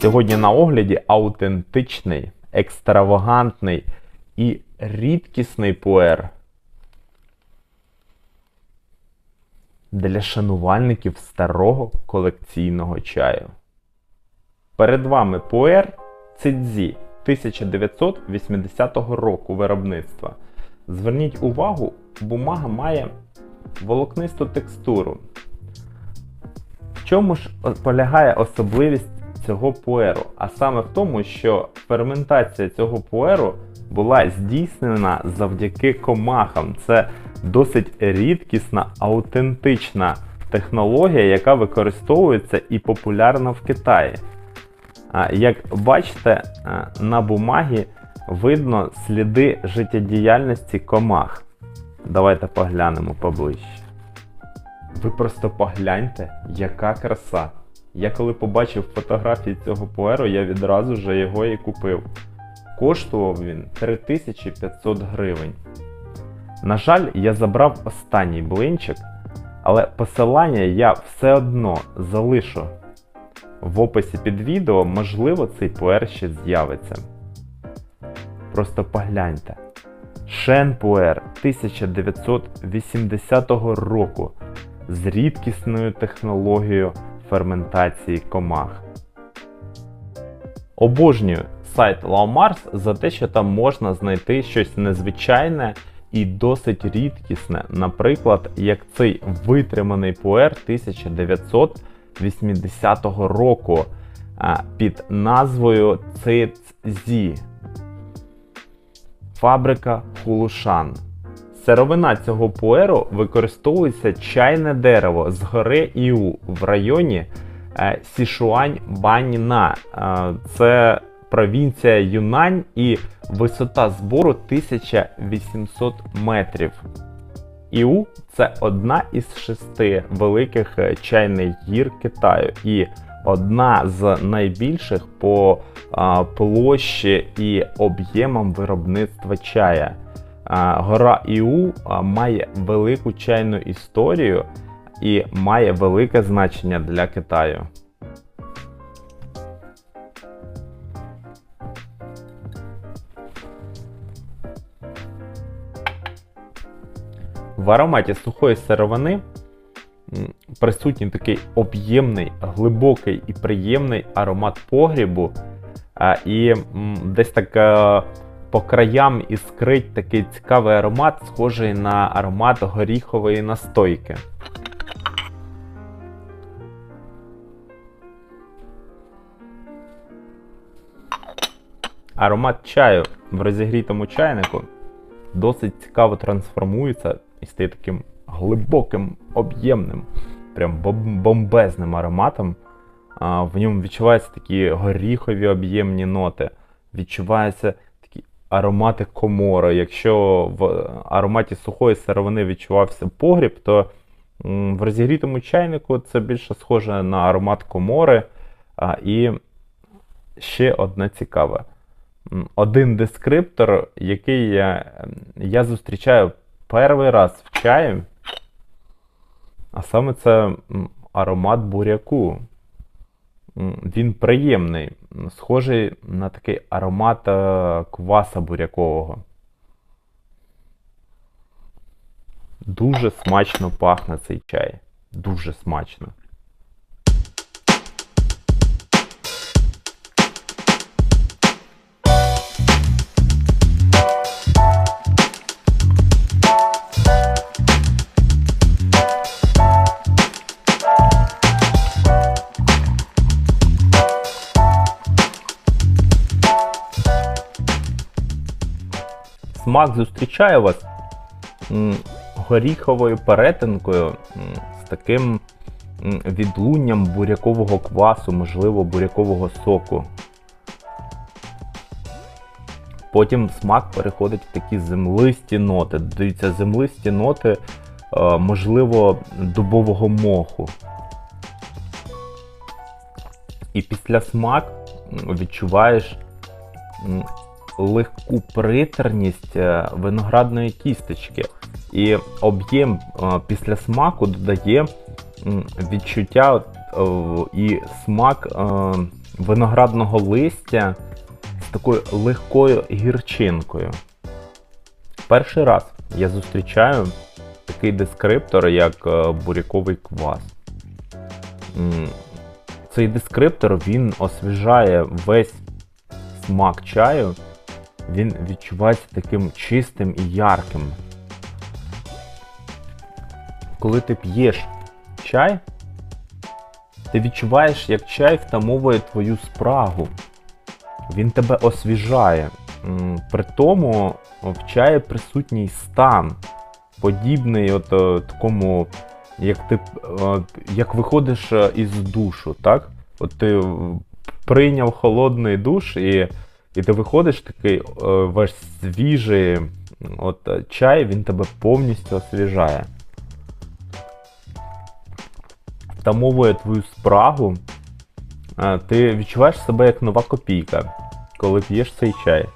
Сьогодні на огляді аутентичний, екстравагантний і рідкісний пуер для шанувальників старого колекційного чаю. Перед вами пуер Цидзі 1980 року виробництва. Зверніть увагу, бумага має волокнисту текстуру. В чому ж полягає особливість цього пуеру? А саме в тому, що ферментація цього пуеру була здійснена завдяки комахам. Це досить рідкісна, аутентична технологія, яка використовується і популярна в Китаї. Як бачите, на бумагі видно сліди життєдіяльності комах. Давайте поглянемо поближче. Ви просто погляньте, яка краса. Я коли побачив фотографії цього пуеру, я відразу же його і купив. Коштував він 3500 гривень. На жаль, я забрав останній блинчик, але посилання я все одно залишу. В описі під відео, можливо, цей пуер ще з'явиться. Просто погляньте. Шен Пуер 1980 року з рідкісною технологією ферментації комах. Обожнюю сайт Laumars за те, що там можна знайти щось незвичайне і досить рідкісне, наприклад, як цей витриманий пуер 1980 року під назвою Цицзі. Фабрика Хулушан. Сировина цього пуеру використовується чайне дерево з гори Іу в районі е, Сішуань Баньна. Е, Це провінція Юнань і висота збору 1800 метрів. Іу це одна із шести великих е, чайних гір Китаю і одна з найбільших по площі і об'ємам виробництва чая. Гора Іу має велику чайну історію і має велике значення для Китаю. В ароматі сухої сировини присутній такий об'ємний, глибокий і приємний аромат погрібу. І десь так е, по краям іскрить такий цікавий аромат, схожий на аромат горіхової настойки. Аромат чаю в розігрітому чайнику досить цікаво трансформується і стає таким глибоким, об'ємним, прям бомбезним ароматом. В ньому відчуваються такі горіхові об'ємні ноти, відчуваються такі аромати комори. Якщо в ароматі сухої сировини відчувався погріб, то в розігрітому чайнику це більше схоже на аромат комори. А, і ще одне цікаве. Один дескриптор, який я, я зустрічаю перший раз в чаї, а саме це аромат буряку. Він приємний, схожий на такий аромат е, кваса бурякового. Дуже смачно пахне цей чай. Дуже смачно. Смак зустрічає вас горіховою перетинкою, з таким відлунням бурякового квасу, можливо, бурякового соку. Потім смак переходить в такі землисті ноти. Дивіться, землисті ноти, е, можливо, дубового моху. І після смак відчуваєш легку притерність е, виноградної кісточки. І об'єм е, після смаку додає відчуття і смак е, виноградного листя з такою легкою гірчинкою. Перший раз я зустрічаю такий дескриптор, як е, буряковий квас. Цей дескриптор він освіжає весь смак чаю, він відчувається таким чистим і ярким. Коли ти п'єш чай, ти відчуваєш, як чай втамовує твою спрагу. Він тебе освіжає. При тому в чаї присутній стан, подібний от е, такому, як ти е, як виходиш е, із душу, так? От ти прийняв холодний душ і, і ти виходиш такий е, весь свіжий от, е, чай, він тебе повністю освіжає. Втамовує твою спрагу. Е, Ти відчуваєш себе як нова копійка, коли п'єш цей чай.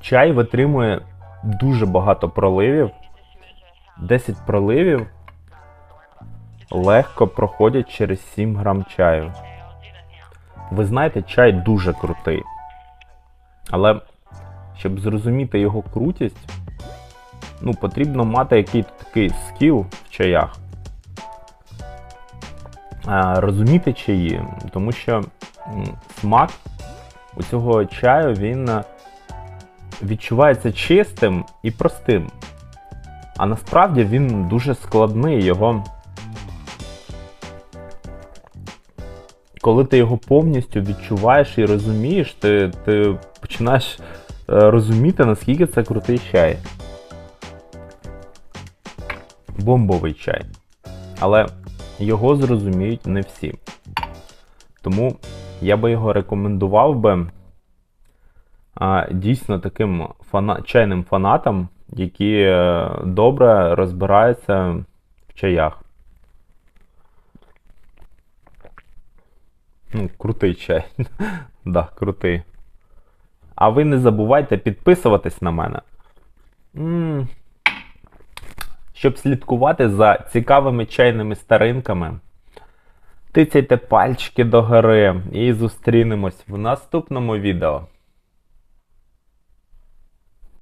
Чай витримує дуже багато проливів. 10 проливів легко проходять через 7 грам чаю. Ви знаєте, чай дуже крутий. Але щоб зрозуміти його крутість, ну, потрібно мати якийсь такий скіл в чаях. Розуміти чаї, тому що смак у цього чаю він е, відчувається чистим і простим. А насправді він дуже складний. Його. Коли ти його повністю відчуваєш і розумієш, ти, ти починаєш е, розуміти, наскільки це крутий чай. Бомбовий чай. Але його зрозуміють не всі. Тому я би його рекомендував би а, дійсно таким фана... чайним фанатам, які е, добре розбираються в чаях. Ну, крутий чай. да, крутий. А ви не забувайте підписуватись на мене. м Щоб слідкувати за цікавими чайними старинками. Тицяйте пальчики догори і зустрінемось в наступному відео.